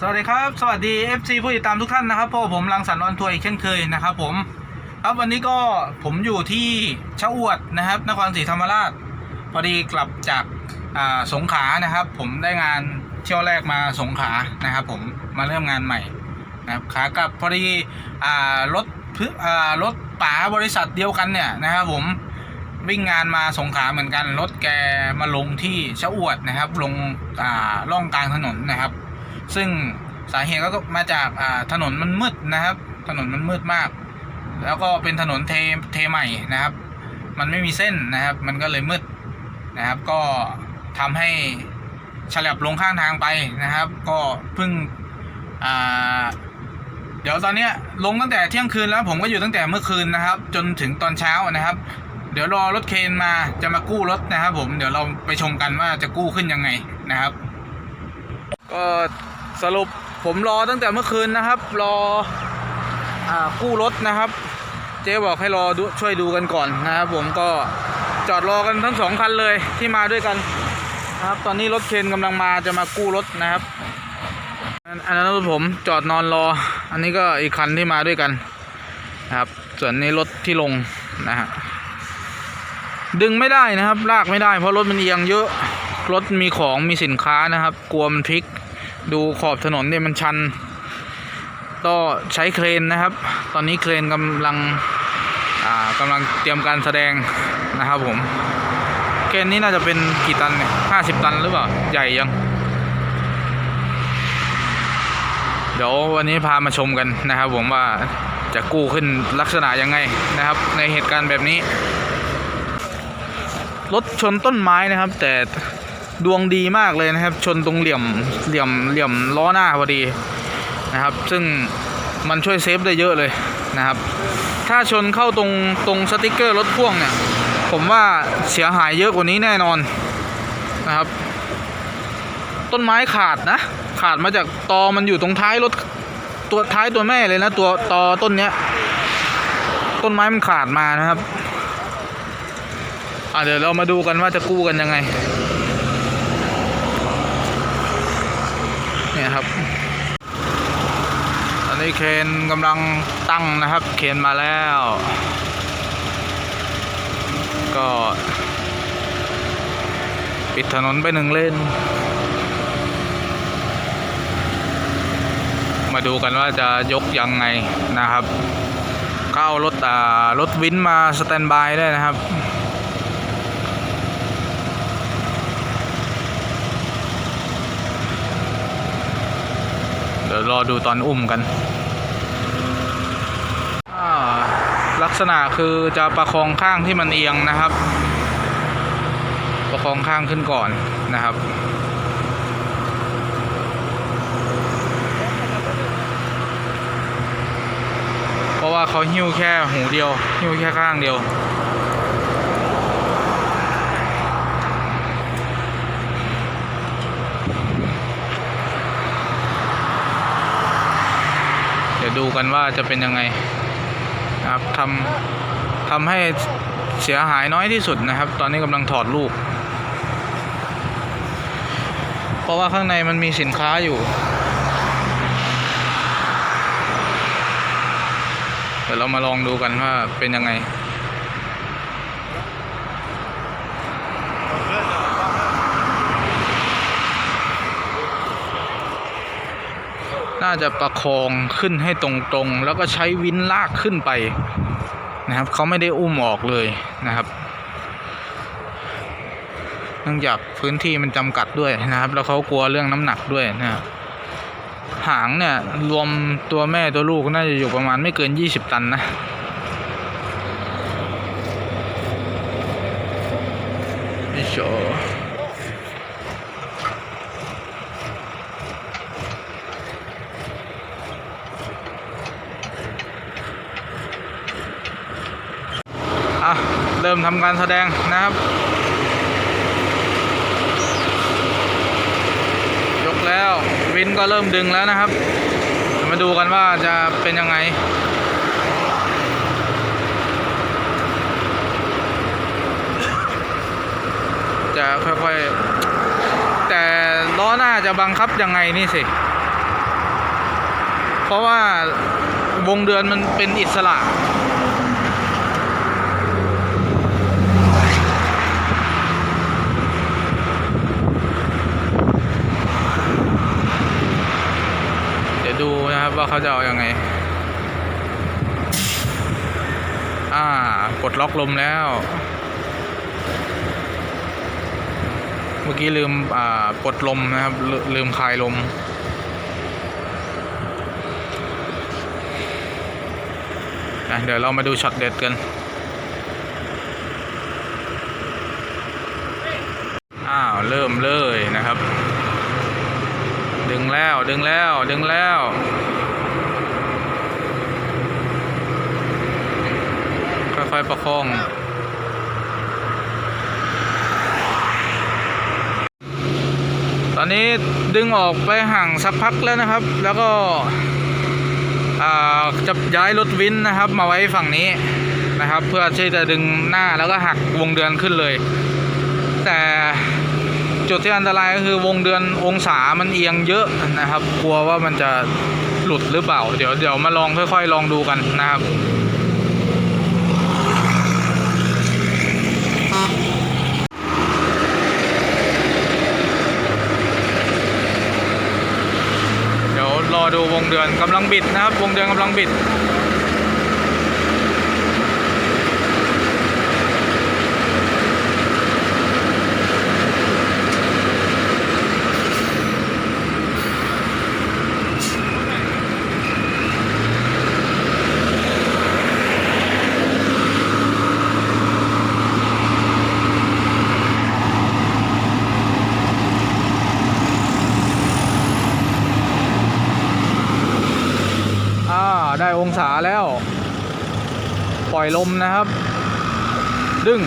สวัสดีครับ สวัสดี FC ผู้ติดตามทุกท่านนะครับพวกผมรังสรรค์ออนทัวร์อีกเช่นเคยนะครับผมครับวันนี้ก็ผมอยู่ที่ชะอวดนะครับ นครศรีธรรมราช พอดีกลับจากาสงขลานะครับ ผมได้งานเที่ยวแรกมาสงขลานะครับ ผมมาเริ่มงานใหม่นะครับขากลับพอดีรถพึ่อรถป๋าบริษัทเดียวกันเนี่ยนะครับ ผมวิ่งงานมาสงขาเหมือนกันรถแกมาลงที่ชะอวดนะครับ ลงล่องกลางถนนนะครับ ซึ่งสาเหตุก็มาจากถนนมันมืดนะครับ ถนนมันมืดมาก แล้วก็เป็นถนนเทเทใหม่นะครับ มันไม่มีเส้นนะครับ มันก็เลยมืดนะครับ ก็ทำให้ฉลับลงข้างทางไปนะครับ ก็เพิ่งเดี๋ยวตอนเนี้ลงตั้งแต่เที่ยงคืนแล้วผมก็อยู่ตั้งแต่เมื่อคืนนะครับ จนถึงตอนเช้านะครับ เดี๋ยวรอรถเคนมาจะมากู้รถนะครับ ผมเดี๋ยวเราไปชมกันว่าจะกู้ขึ้นยังไงนะครับ ก็ สรุปผมรอตั้งแต่เมื่อคืนนะครับ รออกู้รถนะครับ เจ๊บอกให้รอดูช่วยดูกันก่อนนะครับผมก็จอดรอกันทั้งสองคันเลยที่มาด้วยกันนะครับตอนนี้รถเคนกำลังมาจะมากู้รถนะครับอันอันนั้นรถผมจอดนอนรอ อันนี้ก็อีกคันที่มาด้วยกันนะครับ ส่วนนี้รถที่ลงนะฮะดึงไม่ได้นะครับ ลากไม่ได้เพราะรถมันเอียงเยอะรถมีของมีสินค้านะครับ กลัวมันพลิก ดูขอบถนนเนี่ยมันชัน ก็ใช้เครนนะครับ ตอนนี้เครนกำลังอ่ากำลังเตรียมการแสดงนะครับผมเครนนี้น่าจะเป็นกี่ตันเนี่ยห้าสิบตันหรือเปล่า ใหญ่ยัง เดี๋ยววันนี้พามาชมกันนะครับผมว่าจะกู้ขึ้นลักษณะยังไงนะครับ ในเหตุการณ์แบบนี้ รถชนต้นไม้นะครับ แต่ ดวงดีมากเลยนะครับ ชนตรงเหลี่ยมเหลี่ยมเหลี่ยมล้อหน้าพอดีนะครับ ซึ่งมันช่วยเซฟได้เยอะเลยนะครับ ถ้าชนเข้าตรงตรงสติกเกอร์รถพ่วงเนี่ย ผมว่าเสียหายเยอะกว่านี้แน่นอนนะครับ ต้นไม้ขาดนะ ขาดมาจากตอมันอยู่ตรงท้ายรถตัวท้ายตัวแม่เลยนะ ตัวตอต้นเนี้ย ต้นไม้มันขาดมานะครับอะเดี๋ยวเรามาดูกันว่าจะกู้กันยังไง เนี่ยครับตอนนี้เคนกำลังตั้งนะครับ เคนมาแล้ว ก็ปิดถนนไปหนึ่งเลนมาดูกันว่าจะยกยังไงนะครับก็เอารถอ่ารถวินมาสแตนบายได้นะครับ ดี๋ยวรอดูตอนอุ้มกัน ลักษณะคือจะประคองข้างที่มันเอียงนะครับ ประคองข้างขึ้นก่อนนะครับเพราะว่าเขาหิ้วแค่หูเดียวหิ้วแค่ข้างเดียว ดูกันว่าจะเป็นยังไงนะครับทำทำให้เสียหายน้อยที่สุดนะครับ ตอนนี้กำลังถอดลูก เพราะว่าข้างในมันมีสินค้าอยู่เดี๋ยวเรามาลองดูกันว่าเป็นยังไง น่าจะประคองขึ้นให้ตรงๆ แล้วก็ใช้วินลากขึ้นไปนะครับเขาไม่ได้อุ้มออกเลยนะครับเนื่องจากพื้นที่มันจำกัดด้วยนะครับ แล้วเขากลัวเรื่องน้ำหนักด้วยนะครับหางเนี่ยรวมตัวแม่ตัวลูกน่าจะอยู่ประมาณไม่เกิน 20 ตันนะไม่โชว์อะ เริ่มทำการแสดงนะครับ ยกแล้ววินก็เริ่มดึงแล้วนะครับ มาดูกันว่าจะเป็นยังไงจะค่อยๆ แต่ล้อหน้าจะบังคับยังไงนี่สิ เพราะว่าวงเดือนมันเป็นอิสระ เดี๋ยวดู นะครับว่าเขาจะเอาอยัางไง อ่าปลดล็อกลมแล้ว เมื่อกี้ลืมอ่าปลดลมนะครับล,ลืมคลายลม เดี๋ยวเรามาดูช็อตเด็ดกันอ้าวเริ่มเลยนะครับ ดึงแล้วดึงแล้วดึงแล้ว ค่อยๆประคอง ตอนนี้ดึงออกไปห่างสักพักแล้วนะครับ แล้วก็จะย้ายรถวินนะครับ มาไว้ฝั่งนี้นะครับ เพื่อที่จะดึงหน้าแล้วก็หักวงเดือนขึ้นเลย แต่จุดที่อันตรายก็คือวงเดือนองศามันเอียงเยอะนะครับ กลัวว่ามันจะหลุดหรือเปล่า เดี๋ยวเดี๋ยวมาลองค่อย ๆ ลองดูกันนะครับ เอดูวงเดือนกำลังบิดนะครับ วงเดือนกำลังบิด อ่า ได้องศาแล้ว ปล่อยลมนะครับ ดึง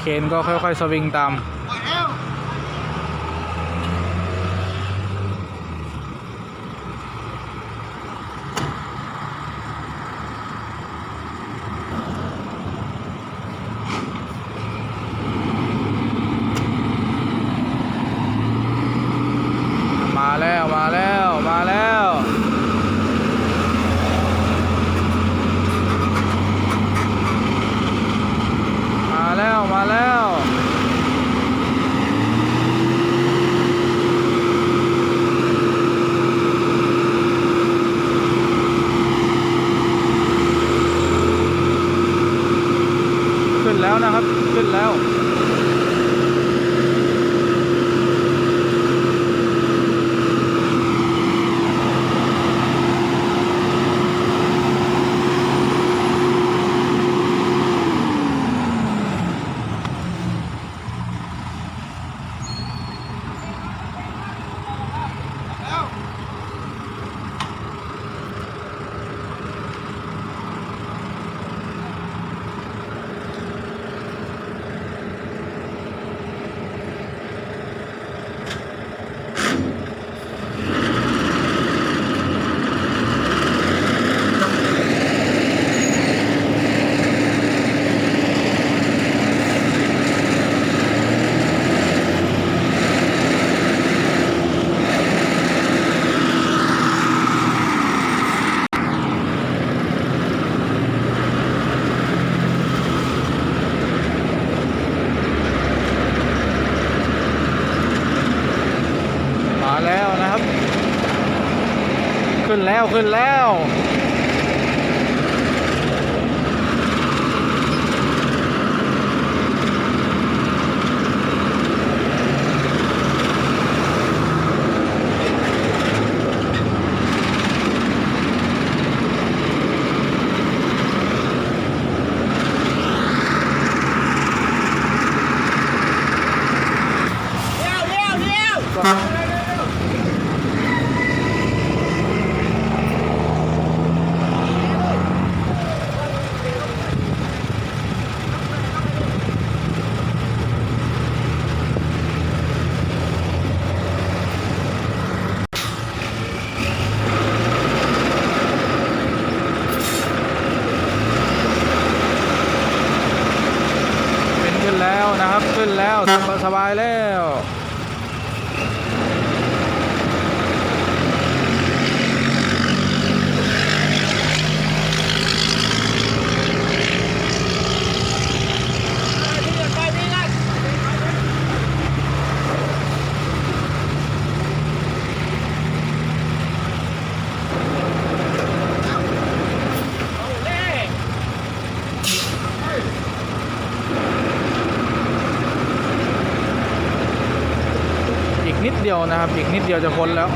เคนก็ค่อยๆ สวิงตาม แล้วมาแล้วมาแล้วมาแล้วมาแล้วขึ้นแล้วนะครับ ขึ้นแล้ว แล้วขึ้นแล้วเร็วเร็วเร็ว ขึ้ นแล้วสบายสบายแล้ว ที่เดินไปนี่กันเอาเล่ อีก นะครับ อีกนิดเดียวจะพ้นแล้ว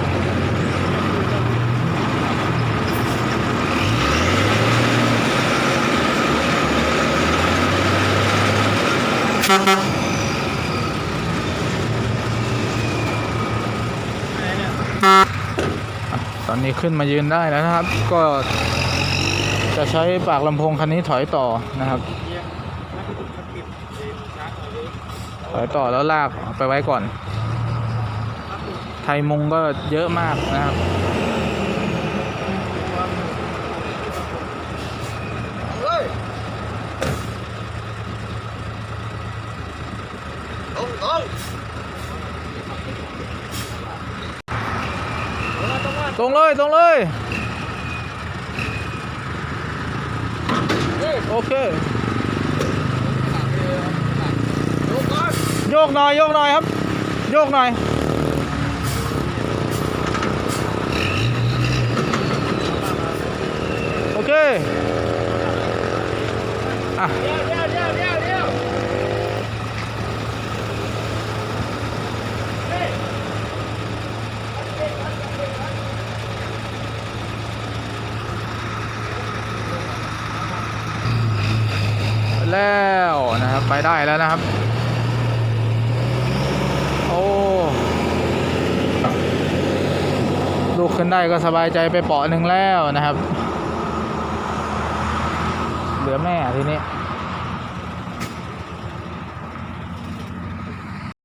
ตอนนี้ขึ้นมายืนได้แล้วนะครับ ก็จะใช้ปากลำโพงคันนี้ถอยต่อนะครับถอยต่อแล้วลากไปไว้ก่อน ยมุงก็เยอะมากนะครับเฮ้ยตรงตรงตรงเลย ตรงเลย โอเคตรงก่อนโยกหน่อย โยกหน่อยครับ โยกหน่อย โอเค อะแล้วนะครับไปได้แล้วนะครับ โอ้ลูกขึ้นได้ก็สบายใจไปเปาะหนึ่งแล้วนะครับ เหลือแม่ทีนี้